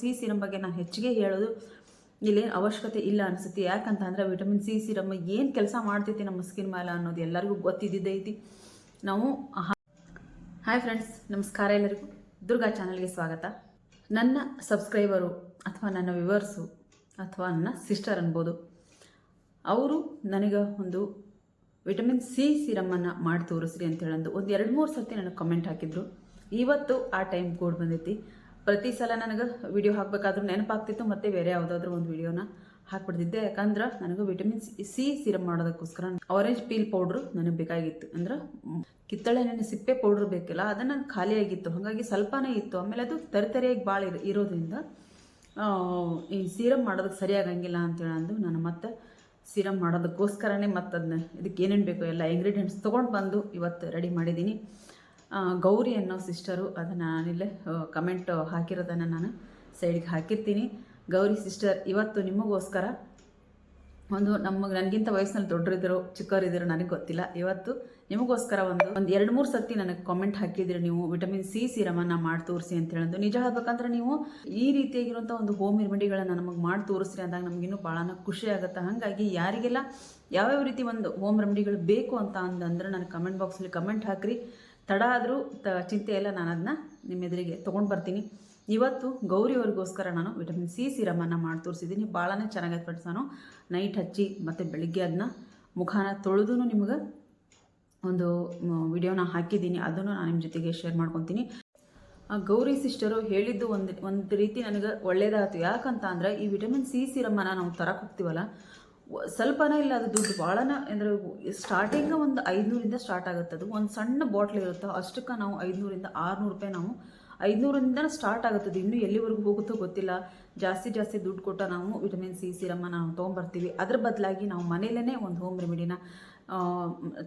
C serum ಬಗ್ಗೆ ನಾನು ಹೆಚ್ಚಿಗೆ ಹೇಳೋದು ಇಲ್ಲೇನು ಅವಶ್ಯಕತೆ ಇಲ್ಲ ಅನಿಸುತ್ತೆ. ಯಾಕಂತ ಅಂದರೆ ವಿಟಮಿನ್ ಸಿ ಸಿರಮ್ ಏನು ಕೆಲಸ ಮಾಡ್ತೈತಿ ನಮ್ಮ ಸ್ಕಿನ್ ಮೇಲೆ ಅನ್ನೋದು ಎಲ್ಲರಿಗೂ ಗೊತ್ತಿದ್ದೈತಿ ನಾವು ಹಾಯ್ ಫ್ರೆಂಡ್ಸ್ ನಮಸ್ಕಾರ ಎಲ್ಲರಿಗೂ. ದುರ್ಗಾ ಚಾನಲ್ಗೆ ಸ್ವಾಗತ. ನನ್ನ ಸಬ್ಸ್ಕ್ರೈಬರು ಅಥವಾ ನನ್ನ ವಿವರ್ಸು ಅಥವಾ ನನ್ನ ಸಿಸ್ಟರ್ ಅನ್ಬೋದು, ಅವರು ನನಗೆ ಒಂದು ವಿಟಮಿನ್ ಸಿ ಸಿರಮನ್ನು ಮಾಡಿ ತೋರಿಸ್ರಿ ಅಂತ ಹೇಳಂದು ಒಂದು ಎರಡು ಮೂರು ಸರ್ತಿ ನನಗೆ ಕಮೆಂಟ್ ಹಾಕಿದ್ರು. ಇವತ್ತು ಆ ಟೈಮ್ ಕೋಡ್ ಬಂದೈತಿ. ಪ್ರತಿ ಸಲ ನನಗೆ ವಿಡಿಯೋ ಹಾಕಬೇಕಾದ್ರೂ ನೆನಪಾಗ್ತಿತ್ತು, ಮತ್ತು ಬೇರೆ ಯಾವುದಾದ್ರೂ ಒಂದು ವಿಡಿಯೋನ ಹಾಕ್ಬಿಡ್ತಿದ್ದೆ. ಯಾಕಂದ್ರೆ ನನಗೆ ವಿಟಮಿನ್ ಸಿ ಸಿರಮ್ ಮಾಡೋದಕ್ಕೋಸ್ಕರ ಆರೆಂಜ್ ಪೀಲ್ ಪೌಡ್ರು ನನಗೆ ಬೇಕಾಗಿತ್ತು. ಅಂದ್ರೆ ಕಿತ್ತಳೆ ಹಣ್ಣಿನ ಸಿಪ್ಪೆ ಪೌಡ್ರ್ ಬೇಕಿಲ್ಲ, ಅದನ್ನು ಖಾಲಿಯಾಗಿತ್ತು. ಹಾಗಾಗಿ ಸ್ವಲ್ಪನೇ ಇತ್ತು. ಆಮೇಲೆ ಅದು ತರಿತರಿಯಾಗಿ ಭಾಳ ಇರೋ, ಇರೋದ್ರಿಂದ ಈ ಸೀರಮ್ ಮಾಡೋದಕ್ಕೆ ಸರಿಯಾಗಂಗಿಲ್ಲ ಅಂತೇಳಿ ಅಂದು ನಾನು ಮತ್ತೆ ಸೀರಮ್ ಮಾಡೋದಕ್ಕೋಸ್ಕರನೇ ಮತ್ತದನ್ನ ಇದಕ್ಕೆ ಏನೇನು ಬೇಕು ಎಲ್ಲ ಇಂಗ್ರೀಡಿಯೆಂಟ್ಸ್ ತೊಗೊಂಡು ಬಂದು ಇವತ್ತು ರೆಡಿ ಮಾಡಿದ್ದೀನಿ. ಗೌರಿ ಅನ್ನೋ ಸಿಸ್ಟರು ಅದನ್ನು ನಾನಿಲ್ಲೇ ಕಮೆಂಟ್ ಹಾಕಿರೋದನ್ನು ನಾನು ಸೈಡಿಗೆ ಹಾಕಿರ್ತೀನಿ. ಗೌರಿ ಸಿಸ್ಟರ್ ಇವತ್ತು ನಿಮಗೋಸ್ಕರ ಒಂದು ನಮಗೆ ನನಗಿಂತ ವಯಸ್ಸಿನಲ್ಲಿ ದೊಡ್ಡರಿದ್ದರು ಚಿಕ್ಕವರಿದ್ದರು ನನಗೆ ಗೊತ್ತಿಲ್ಲ. ಇವತ್ತು ನಿಮಗೋಸ್ಕರ ಒಂದು ಒಂದು ಎರಡು ಮೂರು ಸತಿ ನನಗೆ ಕಾಮೆಂಟ್ ಹಾಕಿದ್ರಿ ನೀವು ವಿಟಮಿನ್ ಸಿ ಸಿರಮನ್ನು ಮಾಡಿ ತೋರಿಸಿ ಅಂತ ಹೇಳೋದು ನಿಜ ಹೇಳ್ಬೇಕಂದ್ರೆ ನೀವು ಈ ರೀತಿಯಾಗಿರುವಂಥ ಒಂದು ಹೋಮ್ ರೆಮಿಡಿಗಳನ್ನು ನಮಗೆ ಮಾಡಿ ತೋರಿಸ್ರಿ ಅಂದಾಗ ನಮಗಿನ್ನೂ ಭಾಳ ಖುಷಿ ಆಗುತ್ತೆ. ಹಾಗಾಗಿ ಯಾರಿಗೆಲ್ಲ ಯಾವ್ಯಾವ ರೀತಿ ಒಂದು ಹೋಮ್ ರೆಮಿಡಿಗಳು ಬೇಕು ಅಂತ ಅಂದಂದ್ರೆ ನನಗೆ ಕಮೆಂಟ್ ಬಾಕ್ಸಲ್ಲಿ ಕಮೆಂಟ್ ಹಾಕ್ರಿ. ತಡ ಆದರೂ ತ, ಚಿಂತೆ ಇಲ್ಲ, ನಾನು ಅದನ್ನ ನಿಮ್ಮ ಎದುರಿಗೆ ತೊಗೊಂಡು ಬರ್ತೀನಿ. ಇವತ್ತು ಗೌರಿಯವ್ರಿಗೋಸ್ಕರ ನಾನು ವಿಟಮಿನ್ ಸಿ ಸಿರಮನ್ನು ಮಾಡಿ ತೋರಿಸಿದ್ದೀನಿ ಭಾಳನೇ ಚೆನ್ನಾಗೈತೆ ಫ್ರೆಂಡ್ಸ್ ನೈಟ್ ಹಚ್ಚಿ ಮತ್ತು ಬೆಳಿಗ್ಗೆ ಅದನ್ನ ಮುಖಾನ ತೊಳೆದೂ ನಿಮ್ಗೆ ಒಂದು ವಿಡಿಯೋನ ಹಾಕಿದ್ದೀನಿ ಅದನ್ನು ನಾನು ನಿಮ್ಮ ಜೊತೆಗೆ ಶೇರ್ ಮಾಡ್ಕೊತೀನಿ. ಆ ಗೌರಿ ಸಿಸ್ಟರು ಹೇಳಿದ್ದು ಒಂದು ಒಂದು ರೀತಿ ನನಗೆ ಒಳ್ಳೇದಾಯ್ತು. ಯಾಕಂತ ಅಂದರೆ ಈ ವಿಟಮಿನ್ ಸಿ ಸಿರಮನ್ನು ನಾವು ತರಕ್ಕೆ ಹೋಗ್ತೀವಲ್ಲ ಸ್ವಲ್ಪನೇ ಇಲ್ಲ, ಅದು ದುಡ್ಡು ಭಾಳನ, ಅಂದರೆ ಸ್ಟಾರ್ಟಿಂಗ್ ಒಂದು ಐದುನೂರಿಂದ ಸ್ಟಾರ್ಟ್ ಆಗುತ್ತೆ. ಅದು ಒಂದು ಸಣ್ಣ ಬಾಟ್ಲ್ ಇರುತ್ತೋ, ಅಷ್ಟಕ್ಕೆ ನಾವು ಐದುನೂರಿಂದ ಆರುನೂರು ರೂಪಾಯಿ ನಾವು ಐದುನೂರಿಂದ ಸ್ಟಾರ್ಟ್ ಆಗುತ್ತದೆ ಇನ್ನೂ ಎಲ್ಲಿವರೆಗೂ ಹೋಗುತ್ತೋ ಗೊತ್ತಿಲ್ಲ. ಜಾಸ್ತಿ ಜಾಸ್ತಿ ದುಡ್ಡು ಕೊಟ್ಟ ನಾವು ವಿಟಮಿನ್ ಸಿ ಸಿರಮ್ಮ ನಾವು ತೊಗೊಂಬರ್ತೀವಿ ಅದ್ರ ಬದಲಾಗಿ ನಾವು ಮನೇಲೇ ಒಂದು ಹೋಮ್ ರೆಮಿಡಿನ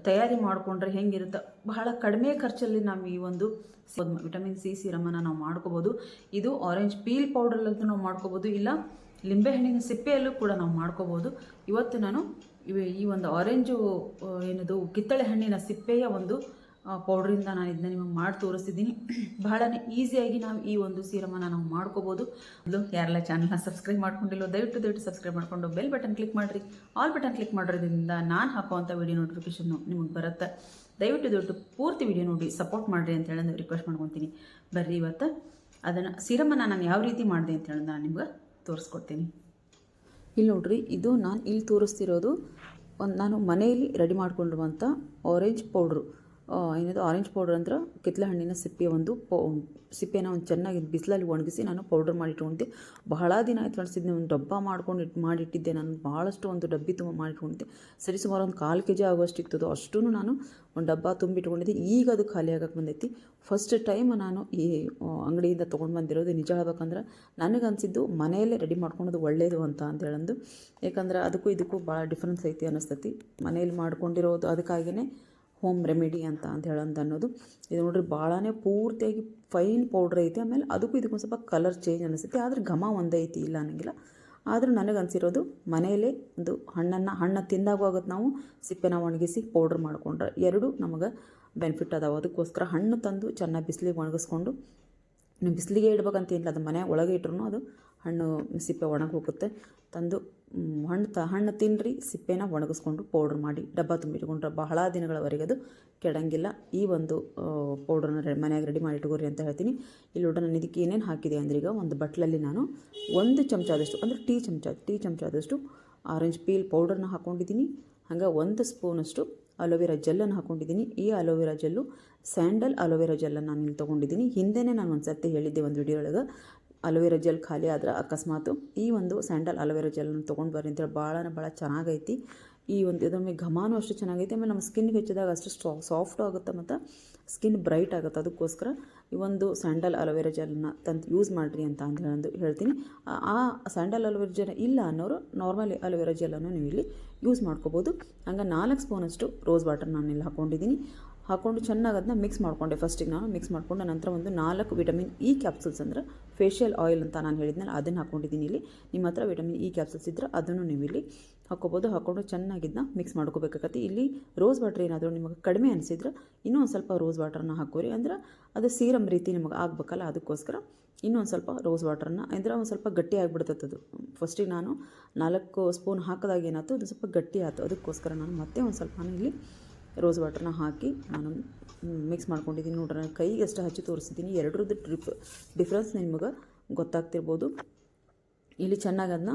ತಯಾರಿ ಮಾಡಿಕೊಂಡ್ರೆ ಹೆಂಗಿರುತ್ತೆ? ಬಹಳ ಕಡಿಮೆ ಖರ್ಚಲ್ಲಿ ನಾವು ಈ ಒಂದು ವಿಟಮಿನ್ ಸಿ ಸಿರಮನ್ನು ನಾವು ಮಾಡ್ಕೋಬೋದು. ಇದು ಆರೆಂಜ್ ಪೀಲ್ ಪೌಡರ್ಲಂತೂ ನಾವು ಮಾಡ್ಕೋಬೋದು. ಇಲ್ಲ ಲಿಂಬೆಹಣ್ಣಿನ ಸಿಪ್ಪೆಯಲ್ಲೂ ಕೂಡ ನಾವು ಮಾಡ್ಕೋಬೋದು. ಇವತ್ತು ನಾನು ಈ ಒಂದು ಆರೆಂಜು ಏನದು ಕಿತ್ತಳೆ ಹಣ್ಣಿನ ಸಿಪ್ಪೆಯ ಒಂದು ಪೌಡ್ರಿಂದ ನಾನು ಇದನ್ನ ನಿಮಗೆ ಮಾಡಿ ತೋರಿಸ್ತಿದ್ದೀನಿ ಬಹಳನೇ ಈಸಿಯಾಗಿ ನಾವು ಈ ಒಂದು ಸೀರಮನ್ನು ನಾವು ಮಾಡ್ಕೋಬೋದು. ಅದು ಯಾರೆಲ್ಲ ಚಾನಲ್ನ ಸಬ್ಸ್ಕ್ರೈಬ್ ಮಾಡ್ಕೊಂಡಿಲ್ಲ ದಯವಿಟ್ಟು ದಯವಿಟ್ಟು ಸಬ್ಸ್ಕ್ರೈಬ್ ಮಾಡಿಕೊಂಡು ಬೆಲ್ ಬಟನ್ ಕ್ಲಿಕ್ ಮಾಡಿರಿ. ಆಲ್ ಬಟನ್ ಕ್ಲಿಕ್ ಮಾಡೋದ್ರಿಂದ ನಾನು ಹಾಕುವಂಥ ವಿಡಿಯೋ ನೋಟಿಫಿಕೇಷನ್ನು ನಿಮಗೆ ಬರುತ್ತೆ. ದಯವಿಟ್ಟು ದಯವಿಟ್ಟು ಪೂರ್ತಿ ವಿಡಿಯೋ ನೋಡಿ ಸಪೋರ್ಟ್ ಮಾಡಿರಿ ಅಂತ ಹೇಳಿ ರಿಕ್ವೆಸ್ಟ್ ಮಾಡ್ಕೊತೀನಿ. ಬರ್ರಿ ಇವತ್ತು. ಅದನ್ನು ಸೀರಮನ್ನು ನಾನು ಯಾವ ರೀತಿ ಮಾಡಿದೆ ಅಂತ ಹೇಳಿ ನಾನು ನಿಮ್ಗೆ ತೋರಿಸ್ಕೊಡ್ತೀನಿ. ಇಲ್ಲಿ ನೋಡ್ರಿ, ಇದು ನಾನು ಇಲ್ಲಿ ತೋರಿಸ್ತಿರೋದು ಒಂದು ನಾನು ಮನೆಯಲ್ಲಿ ರೆಡಿ ಮಾಡಿಕೊಂಡಿರುವಂಥ ಆರೆಂಜ್ ಪೌಡ್ರು ಏನದು ಆರೆಂಜ್ ಪೌಡರ್ ಅಂದ್ರೆ ಕಿತ್ಲೆ ಹಣ್ಣಿನ ಸಿಪ್ಪೆ ಒಂದು ಪೌ, ಸಿಪ್ಪೆನ ಒಂದು ಚೆನ್ನಾಗಿ ಬಿಸಿಲಲ್ಲಿ ಒಣಗಿಸಿ ನಾನು ಪೌಡರ್ ಮಾಡಿಟ್ಕೊಂಡಿದ್ದೆ ಬಹಳ ದಿನ ಆಯ್ತು ಅನಿಸಿದ್ದೆ ಒಂದು ಡಬ್ಬ ಮಾಡ್ಕೊಂಡು ಇಟ್ಟು ಮಾಡಿಟ್ಟಿದ್ದೆ ನಾನು ಭಾಳಷ್ಟು ಒಂದು ಡಬ್ಬಿ ತುಂಬ ಮಾಡಿಟ್ಕೊಂಡಿದ್ದೆ ಸರಿ, ಸುಮಾರು ಒಂದು ಕಾಲು ಕೆ ಜಿ ಆಗುವಷ್ಟು ಇರ್ತದೋ ಅಷ್ಟೂ ನಾನು ಒಂದು ಡಬ್ಬ ತುಂಬಿಟ್ಕೊಂಡಿದ್ದೆ ಈಗ ಅದು ಖಾಲಿ ಆಗಕ್ಕೆ ಬಂದೈತಿ. ಫಸ್ಟ್ ಟೈಮ್ ನಾನು ಈ ಅಂಗಡಿಯಿಂದ ತೊಗೊಂಡು ಬಂದಿರೋದು ನಿಜ ಹೇಳ್ಬೇಕಂದ್ರೆ ನನಗೆ ಅನಿಸಿದ್ದು ಮನೆಯಲ್ಲೇ ರೆಡಿ ಮಾಡ್ಕೊಳೋದು ಒಳ್ಳೆಯದು ಅಂತ ಅಂತ ಹೇಳಂದು. ಯಾಕಂದ್ರೆ ಅದಕ್ಕೂ ಇದಕ್ಕೂ ಭಾಳ ಡಿಫ್ರೆನ್ಸ್ ಐತಿ ಅನ್ನಿಸ್ತೈತಿ. ಮನೆಯಲ್ಲಿ ಮಾಡ್ಕೊಂಡಿರೋದು ಅದಕ್ಕಾಗಿಯೇ ಹೋಮ್ ರೆಮಿಡಿ ಅಂತ ಅಂತ ಹೇಳಂತ ಅನ್ನೋದು. ಇದು ನೋಡ್ರಿ ಭಾಳನೇ ಪೂರ್ತಿಯಾಗಿ ಫೈನ್ ಪೌಡ್ರ್ ಐತಿ. ಆಮೇಲೆ ಅದಕ್ಕೂ ಇದಕ್ಕೊಂದು ಸ್ವಲ್ಪ ಕಲರ್ ಚೇಂಜ್ ಅನಿಸುತ್ತೆ. ಆದರೆ ಘಮ ಒಂದೈತಿ, ಇಲ್ಲ ಅನ್ನಂಗಿಲ್ಲ. ಆದರೂ ನನಗೆ ಅನಿಸಿರೋದು ಮನೆಯಲ್ಲೇ ಒಂದು ಹಣ್ಣನ್ನು, ಹಣ್ಣು ತಿಂದಾಗುವಾಗತ್ತೆ ನಾವು ಸಿಪ್ಪೆನ ಒಣಗಿಸಿ ಪೌಡ್ರ್ ಮಾಡಿಕೊಂಡ್ರೆ. ಎರಡು ನಮಗೆ ಬೆನಿಫಿಟ್ ಅದಾವೆ. ಅದಕ್ಕೋಸ್ಕರ ಹಣ್ಣು ತಂದು ಚೆನ್ನಾಗಿ ಬಿಸಿಲಿಗೆ ಒಣಗಿಸ್ಕೊಂಡು ನೀವು ಬಿಸಿಲಿಗೆ ಇಡ್ಬೇಕಂತೇನಿಲ್ಲ ಅದು ಮನೆ ಒಳಗೆ ಇಟ್ರೂ ಅದು ಹಣ್ಣು ಸಿಪ್ಪೆ ಒಣಗಿ ಹೋಗುತ್ತೆ. ತಂದು ಹಣ್ಣು ತ, ಹಣ್ಣು ತಿನ್ನಿರಿ ಸಿಪ್ಪೆನ ಒಣಗಿಸ್ಕೊಂಡು ಪೌಡ್ರ್ ಮಾಡಿ, ಡಬ್ಬ ತುಂಬಿಟ್ಕೊಂಡ್ರೆ ಬಹಳ ದಿನಗಳವರೆಗೆ ಅದು ಕೆಡಂಗಿಲ್ಲ. ಈ ಒಂದು ಪೌಡ್ರನ್ನ ರೆ ಮನೆಯಾಗ ರೆಡಿ ಮಾಡಿ ಇಟ್ಕೋರಿ ಅಂತ ಹೇಳ್ತೀನಿ. ಇಲ್ಲಿ ನೋಡ್ರಿ ನಾನು ಇದಕ್ಕೆ ಏನೇನು ಹಾಕಿದೆ ಅಂದ್ರೆ ಈಗ ಒಂದು ಬಟ್ಲಲ್ಲಿ ನಾನು ಒಂದು ಚಮಚದಷ್ಟು, ಅಂದರೆ ಟೀ ಚಮಚ, ಟೀ ಚಮಚದಷ್ಟು ಆರೆಂಜ್ ಪೀಲ್ ಪೌಡರ್ನ ಹಾಕ್ಕೊಂಡಿದ್ದೀನಿ ಹಂಗೆ ಒಂದು ಸ್ಪೂನಷ್ಟು ಅಲೋವೆರಾ ಜೆಲ್ಲನ್ನು ಹಾಕೊಂಡಿದ್ದೀನಿ. ಈ aloe vera gel sandal aloe vera ಜೆಲ್ಲನ್ನು ನಾನು ಇಲ್ಲಿ ತೊಗೊಂಡಿದ್ದೀನಿ. ಹಿಂದೆನೇ ನಾನು ಒಂದು ಸರ್ತಿ ಹೇಳಿದ್ದೆ ಒಂದು ವಿಡಿಯೋ ಒಳಗೆ, ಅಲೋವೆರಾ ಜೆಲ್ ಖಾಲಿ ಆದ್ರೆ ಅಕಸ್ಮಾತು. ಈ ಒಂದು ಸ್ಯಾಂಡಲ್ ಅಲೋವೆರಾ ಜೆಲ್ಲನ್ನು ತೊಗೊಂಡು ಬರ್ರಿ ಅಂತೇಳಿ ಭಾಳ ಭಾಳ ಚೆನ್ನಾಗೈತಿ. ಈ ಒಂದು ಇದೊಮ್ಮೆ ಘಮಾನು ಅಷ್ಟು ಚೆನ್ನಾಗೈತೆ. ಆಮೇಲೆ ನಮ್ಮ ಸ್ಕಿನ್ಗೆ ಹೆಚ್ಚಿದಾಗ ಅಷ್ಟು ಸ್ಟ್ರಾ, ಸಾಫ್ಟ್ ಆಗುತ್ತೆ ಮತ್ತು ಸ್ಕಿನ್ ಬ್ರೈಟ್ ಆಗುತ್ತೆ. ಅದಕ್ಕೋಸ್ಕರ ಈ ಒಂದು ಸ್ಯಾಂಡಲ್ ಅಲೋವೆರಾ ಜೆಲ್ನ ತಂದು ಯೂಸ್ ಮಾಡಿರಿ ಅಂತ ಅಂತ ಹೇಳ್ತೀನಿ. ಆ- ಸ್ಯಾಂಡಲ್ ಅಲೋವೆರಾ ಜೆಲ್ ಇಲ್ಲ ಅನ್ನೋರು ನಾರ್ಮಲಿ ಅಲೋವೆರಾ ಜೆಲ್ಲನ್ನು ನೀವು ಇಲ್ಲಿ ಯೂಸ್ ಮಾಡ್ಕೋಬೋದು. ಹಂಗೆ ನಾಲ್ಕು ಸ್ಪೂನಷ್ಟು ರೋಸ್ ವಾಟರ್ ನಾನು ಇಲ್ಲಿ ಹಾಕೊಂಡಿದ್ದೀನಿ. ಹಾಕ್ಕೊಂಡು ಚೆನ್ನಾಗಿ ಅದನ್ನ ಮಿಕ್ಸ್ ಮಾಡಿಕೊಂಡೆ. ಫಸ್ಟಿಗೆ ನಾನು ಮಿಕ್ಸ್ ಮಾಡಿಕೊಂಡು ನಂತರ ಒಂದು ನಾಲ್ಕು ವಿಟಮಿನ್ ಇ ಕ್ಯಾಪ್ಸೂಲ್ಸ್ ಅಂದ್ರೆ ಫೇಶಿಯಲ್ ಆಯಿಲ್ ಅಂತ ನಾನು ಹೇಳಿದ್ನಲ್ಲ, ಅದನ್ನು ಹಾಕ್ಕೊಂಡಿದ್ದೀನಿ ಇಲ್ಲಿ. ನಿಮ್ಮ ಹತ್ರ ವಿಟಮಿನ್ ಇ ಕ್ಯಾಪ್ಸಲ್ಸ್ ಇದ್ದರೆ ಅದನ್ನು ನೀವು ಇಲ್ಲಿ ಹಾಕ್ಕೋಬೋದು. ಹಾಕ್ಕೊಂಡು ಚೆನ್ನಾಗಿದ್ದನ್ನ ಮಿಕ್ಸ್ ಮಾಡ್ಕೋಬೇಕಾಗತ್ತೆ. ಇಲ್ಲಿ ರೋಸ್ ವಾಟರ್ ಏನಾದರೂ ನಿಮಗೆ ಕಡಿಮೆ ಅನಿಸಿದ್ರೆ ಇನ್ನೂ ಒಂದು ಸ್ವಲ್ಪ ರೋಸ್ ವಾಟರ್ನ ಹಾಕೋರಿ ಅಂದ್ರೆ ಅದು ಸೀರಮ್ ರೀತಿ ನಿಮಗೆ ಆಗಬೇಕಲ್ಲ, ಅದಕ್ಕೋಸ್ಕರ ಇನ್ನೊಂದು ಸ್ವಲ್ಪ ರೋಸ್ ವಾಟರ್ನ ಅಂದರೆ ಒಂದು ಸ್ವಲ್ಪ ಗಟ್ಟಿ ಆಗಿಬಿಡ್ತದೆ ಅದು. ಫಸ್ಟಿಗೆ ನಾನು ನಾಲ್ಕು ಸ್ಪೂನ್ ಹಾಕಿದಾಗ ಏನಾಯ್ತು, ಅದು ಸ್ವಲ್ಪ ಗಟ್ಟಿ ಆಯ್ತು. ಅದಕ್ಕೋಸ್ಕರ ನಾನು ಮತ್ತೆ ಒಂದು ಸ್ವಲ್ಪ ಇಲ್ಲಿ ರೋಸ್ ವಾಟರ್ನ ಹಾಕಿ ನಾನು ಮಿಕ್ಸ್ ಮಾಡ್ಕೊಂಡಿದ್ದೀನಿ. ನೋಡ್ರಿ, ನಾನು ಕೈಗೆ ಅಷ್ಟು ಹಚ್ಚಿ ತೋರಿಸಿದ್ದೀನಿ. ಎರಡರದ್ದು ಟ್ರಿಪ್ ಡಿಫ್ರೆನ್ಸ್ ನಿಮಗೆ ಗೊತ್ತಾಗ್ತಿರ್ಬೋದು. ಇಲ್ಲಿ ಚೆನ್ನಾಗಿ ಅದನ್ನ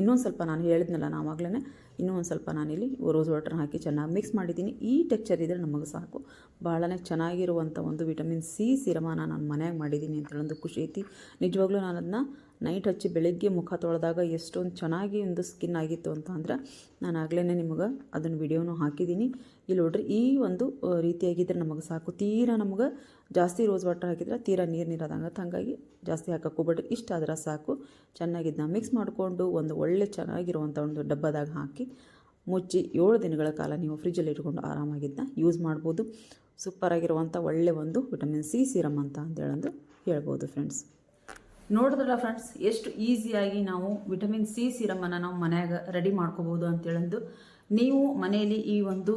ಇನ್ನೊಂದು ಸ್ವಲ್ಪ ನಾನು ಹೇಳಿದ್ನಲ್ಲ ನಾವಾಗಲೇ ಇನ್ನೂ ಒಂದು ಸ್ವಲ್ಪ ನಾನಿಲ್ಲಿ ರೋಸ್ ವಾಟರ್ ಹಾಕಿ ಚೆನ್ನಾಗಿ ಮಿಕ್ಸ್ ಮಾಡಿದ್ದೀನಿ. ಈ ಟೆಕ್ಚರ್ ಇದ್ದರೆ ನಮಗೆ ಸಾಕು. ಭಾಳನೇ ಚೆನ್ನಾಗಿರುವಂಥ ಒಂದು ವಿಟಮಿನ್ ಸಿ ಸಿರಮಾನ ನಾನು ಮನೆಯಾಗ ಮಾಡಿದ್ದೀನಿ ಅಂತ ಹೇಳೊಂದು ಖುಷಿ ಐತಿ. ನಿಜವಾಗ್ಲೂ ನಾನು ಅದನ್ನ ನೈಟ್ ಹಚ್ಚಿ ಬೆಳಗ್ಗೆ ಮುಖ ತೊಳೆದಾಗ ಎಷ್ಟೊಂದು ಚೆನ್ನಾಗಿ ಒಂದು ಸ್ಕಿನ್ ಆಗಿತ್ತು ಅಂತ ಅಂದ್ರೆ, ನಾನು ಆಗಲೇ ನಿಮಗೆ ಅದನ್ನು ವಿಡಿಯೋನು ಹಾಕಿದ್ದೀನಿ. ಇಲ್ಲಿ ನೋಡ್ರಿ, ಈ ಒಂದು ರೀತಿಯಾಗಿದ್ದರೆ ನಮಗೆ ಸಾಕು. ತೀರಾ ನಮಗೆ ಜಾಸ್ತಿ ರೋಸ್ ವಾಟರ್ ಹಾಕಿದ್ರೆ ತೀರಾ ನೀರು ನೀರಾದಂಗತ್ತೆ ಹಾಗಾಗಿ ಜಾಸ್ತಿ ಹಾಕಕ್ಕೆ ಹೋಗ್ಬೇಡ್ರಿ ಇಷ್ಟ ಆದ್ರೆ ಸಾಕು. ಚೆನ್ನಾಗಿದ್ದನ್ನ ಮಿಕ್ಸ್ ಮಾಡಿಕೊಂಡು ಒಂದು ಒಳ್ಳೆ ಚೆನ್ನಾಗಿರುವಂಥ ಒಂದು ಡಬ್ಬದಾಗ ಹಾಕಿ ಮುಚ್ಚಿ ಏಳು ದಿನಗಳ ಕಾಲ ನೀವು ಫ್ರಿಜ್ಜಲ್ಲಿ ಇಟ್ಕೊಂಡು ಆರಾಮಾಗಿದ್ದನ್ನ ಯೂಸ್ ಮಾಡ್ಬೋದು. ಸೂಪರಾಗಿರುವಂಥ ಒಳ್ಳೆ ಒಂದು ವಿಟಮಿನ್ ಸಿ ಸಿರಮ್ ಅಂತ ಅಂತೇಳಂದು ಹೇಳ್ಬೋದು ಫ್ರೆಂಡ್ಸ್ ನೋಡಿದ್ರಲ್ಲ ಫ್ರೆಂಡ್ಸ್ ಎಷ್ಟು ಈಸಿಯಾಗಿ ನಾವು ವಿಟಮಿನ್ ಸಿ ಸಿರಮನ್ನು ನಾವು ಮನ್ಯಾಗ ರೆಡಿ ಮಾಡ್ಕೋಬೋದು ಅಂತೇಳಂದು ನೀವು ಮನೆಯಲ್ಲಿ ಈ ಒಂದು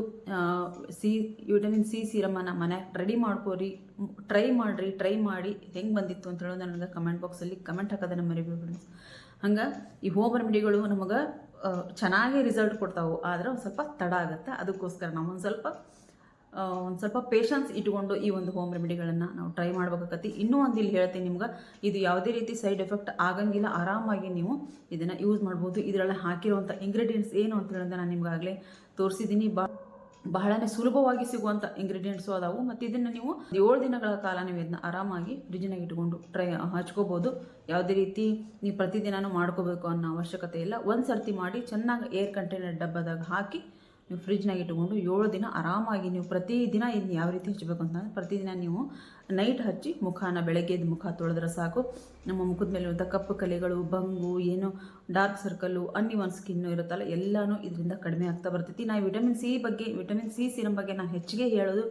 ಸಿ ವಿಟಮಿನ್ ಸಿ ಸಿರಮನ್ನು ಮನೆ ರೆಡಿ ಮಾಡ್ಕೋರಿ ಟ್ರೈ ಮಾಡಿರಿ ಟ್ರೈ ಮಾಡಿ, ಹೆಂಗೆ ಬಂದಿತ್ತು ಅಂತ ಹೇಳೋದು ನನಗೆ ಕಮೆಂಟ್ ಬಾಕ್ಸಲ್ಲಿ ಕಮೆಂಟ್ ಹಾಕೋದನ್ನು ಮರಿಬೇಡಿ ಫ್ರೆಂಡ್ಸ್ ಹಂಗೆ ಈ ಹೋಮ್ ರೆಮಿಡಿಗಳು ನಮಗೆ ಚೆನ್ನಾಗಿ ರಿಸಲ್ಟ್ ಕೊಡ್ತಾವೆ. ಆದ್ರೆ ಒಂದು ಸ್ವಲ್ಪ ತಡ ಆಗುತ್ತೆ. ಅದಕ್ಕೋಸ್ಕರ ನಾವು ಒಂದು ಸ್ವಲ್ಪ ಒಂದು ಸ್ವಲ್ಪ ಪೇಷನ್ಸ್ ಇಟ್ಕೊಂಡು ಈ ಒಂದು ಹೋಮ್ ರೆಮಿಡಿಗಳನ್ನು ನಾವು ಟ್ರೈ ಮಾಡ್ಬೇಕಾಗತ್ತೆ. ಇನ್ನೂ ಒಂದು ಇಲ್ಲಿ ಹೇಳ್ತೀನಿ ನಿಮ್ಗೆ, ಇದು ಯಾವುದೇ ರೀತಿ ಸೈಡ್ ಎಫೆಕ್ಟ್ ಆಗಂಗಿಲ್ಲ, ಆರಾಮಾಗಿ ನೀವು ಇದನ್ನು ಯೂಸ್ ಮಾಡ್ಬೋದು. ಇದರಲ್ಲಿ ಹಾಕಿರುವಂಥ ಇಂಗ್ರೀಡಿಯೆಂಟ್ಸ್ ಏನು ಅಂತ ಹೇಳಿದ್ರೆ ನಾನು ನಿಮ್ಗಾಗಲೇ ತೋರಿಸಿದ್ದೀನಿ ಬಾ, ಬಹಳನೇ ಸುಲಭವಾಗಿ ಸಿಗುವಂಥ ಇಂಗ್ರೀಡಿಯೆಂಟ್ಸು ಅದಾವು. ಮತ್ತು ಇದನ್ನು ನೀವು ಏಳು ದಿನಗಳ ಕಾಲ ನೀವು ಇದನ್ನ ಆರಾಮಾಗಿ ಫ್ರಿಜ್ನಾಗ ಇಟ್ಕೊಂಡು ಟ್ರೈ ಹಚ್ಕೋಬೋದು. ಯಾವುದೇ ರೀತಿ ನೀವು ಪ್ರತಿದಿನನೂ ಮಾಡ್ಕೋಬೇಕು ಅನ್ನೋ ಅವಶ್ಯಕತೆ ಇಲ್ಲ. ಒಂದು ಸರ್ತಿ ಮಾಡಿ ಚೆನ್ನಾಗಿ ಏರ್ ಕಂಟೈನರ್ ಡಬ್ಬದಾಗ ಹಾಕಿ ನೀವು ಫ್ರಿಜ್ನಾಗ ಇಟ್ಕೊಂಡು ಏಳು ದಿನ ಆರಾಮಾಗಿ ನೀವು ಪ್ರತಿದಿನ ಇದನ್ನ ಯಾವ ರೀತಿ ಹಚ್ಚಬೇಕು ಅಂತಂದರೆ ಪ್ರತಿದಿನ ನೀವು ನೈಟ್ ಹಚ್ಚಿ ಮುಖನ ಬೆಳಗ್ಗೆ ಎದ್ದು ಮುಖ ತೊಳೆದ್ರೆ ಸಾಕು. ನಮ್ಮ ಮುಖದ ಮೇಲೆ ಇರುವಂಥ ಕಪ್ಪು ಕಲೆಗಳು, ಬಂಗು, ಏನು ಡಾರ್ಕ್ ಸರ್ಕಲ್ಲು ಅನ್ನಿವನ್ ಸ್ಕಿನ್ನು ಇರುತ್ತಲ್ಲ, ಎಲ್ಲನೂ ಇದರಿಂದ ಕಡಿಮೆ ಆಗ್ತಾ ಬರ್ತೈತಿ. ನಾ ವಿಟಮಿನ್ ಸಿ ಬಗ್ಗೆ ವಿಟಮಿನ್ ಸಿ ಸಿರಮ್ ಬಗ್ಗೆ ನಾನು ಹೆಚ್ಚಿಗೆ ಹೇಳೋದು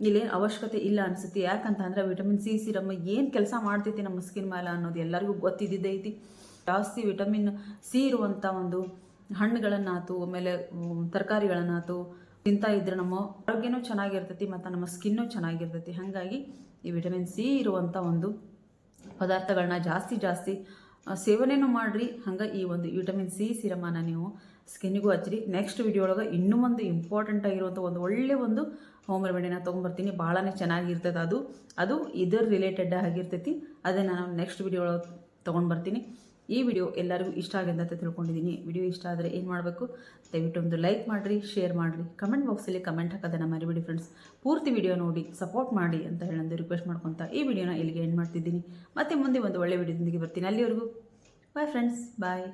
ಇಲ್ಲೇನು ಅವಶ್ಯಕತೆ ಇಲ್ಲ ಅನಿಸುತ್ತೆ. ಯಾಕಂತ ಅಂದ್ರೆ ವಿಟಮಿನ್ ಸಿ ಸಿರಮ್ ಏನು ಕೆಲಸ ಮಾಡ್ತೈತಿ ನಮ್ಮ ಸ್ಕಿನ್ ಮೇಲೆ ಅನ್ನೋದು ಎಲ್ಲರಿಗೂ ಗೊತ್ತಿದ್ದೈತಿ ಜಾಸ್ತಿ ವಿಟಮಿನ್ ಸಿ ಇರುವಂಥ ಒಂದು ಹಣ್ಣುಗಳನ್ನಾತು, ಆಮೇಲೆ ತರಕಾರಿಗಳನ್ನಾತು, ತಿಂತಾ ಇದ್ರೆ ನಮ್ಮ ಆರೋಗ್ಯನೂ ಚೆನ್ನಾಗಿರ್ತೈತಿ ಮತ್ತು ನಮ್ಮ ಸ್ಕಿನ್ನೂ ಚೆನ್ನಾಗಿರ್ತೈತಿ. ಹಾಗಾಗಿ ಈ ವಿಟಮಿನ್ ಸಿ ಇರುವಂಥ ಒಂದು ಪದಾರ್ಥಗಳನ್ನ ಜಾಸ್ತಿ ಜಾಸ್ತಿ ಸೇವನೆಯೂ ಮಾಡಿರಿ. ಹಂಗೆ ಈ ಒಂದು ವಿಟಮಿನ್ ಸಿ ಸಿರಮನ ನೀವು ಸ್ಕಿನ್ನಿಗೂ ಹಚ್ಚಿರಿ. ನೆಕ್ಸ್ಟ್ ವಿಡಿಯೋ ಒಳಗೆ ಇನ್ನೂ ಒಂದು ಇಂಪಾರ್ಟೆಂಟ್ ಆಗಿರುವಂಥ ಒಂದು ಒಳ್ಳೆ ಒಂದು ಹೋಮ್ ರೆಮಿಡಿನ ತೊಗೊಂಬರ್ತೀನಿ. ಭಾಳನೇ ಚೆನ್ನಾಗಿರ್ತದೆ ಅದು. ಅದು ಇದರ ರಿಲೇಟೆಡ್ ಆಗಿರ್ತೈತಿ. ಅದನ್ನು ನಾನು ನೆಕ್ಸ್ಟ್ ವಿಡಿಯೋ ಒಳಗೆ ತೊಗೊಂಡು ಬರ್ತೀನಿ ಈ ವಿಡಿಯೋ ಎಲ್ಲರಿಗೂ ಇಷ್ಟ ಆಗಿದೆ ಅಂತ ತಿಳ್ಕೊಂಡಿದ್ದೀನಿ. ವಿಡಿಯೋ ಇಷ್ಟ ಆದರೆ ಏನು ಮಾಡಬೇಕು? ದಯವಿಟ್ಟು ಒಂದು ಲೈಕ್ ಮಾಡಿರಿ, ಶೇರ್ ಮಾಡಿರಿ. ಕಮೆಂಟ್ ಬಾಕ್ಸಲ್ಲಿ ಕಮೆಂಟ್ ಹಾಕೋದನ್ನು ಮರಿಬೇಡಿ ಫ್ರೆಂಡ್ಸ್ ಪೂರ್ತಿ ವಿಡಿಯೋ ನೋಡಿ ಸಪೋರ್ಟ್ ಮಾಡಿ ಅಂತ ಹೇಳಂದು ರಿಕ್ವೆಸ್ಟ್ ಮಾಡ್ಕೊತ ಈ ವಿಡಿಯೋನ ಇಲ್ಲಿಗೆ ಎಂಡ್ ಮಾಡ್ತಿದ್ದೀನಿ. ಮತ್ತೆ ಮುಂದೆ ಒಂದು ಒಳ್ಳೆ ವಿಡಿಯೋದೊಂದಿಗೆ ಬರ್ತೀನಿ. ಅಲ್ಲಿವರೆಗೂ ಬಾಯ್ ಫ್ರೆಂಡ್ಸ್ ಬಾಯ್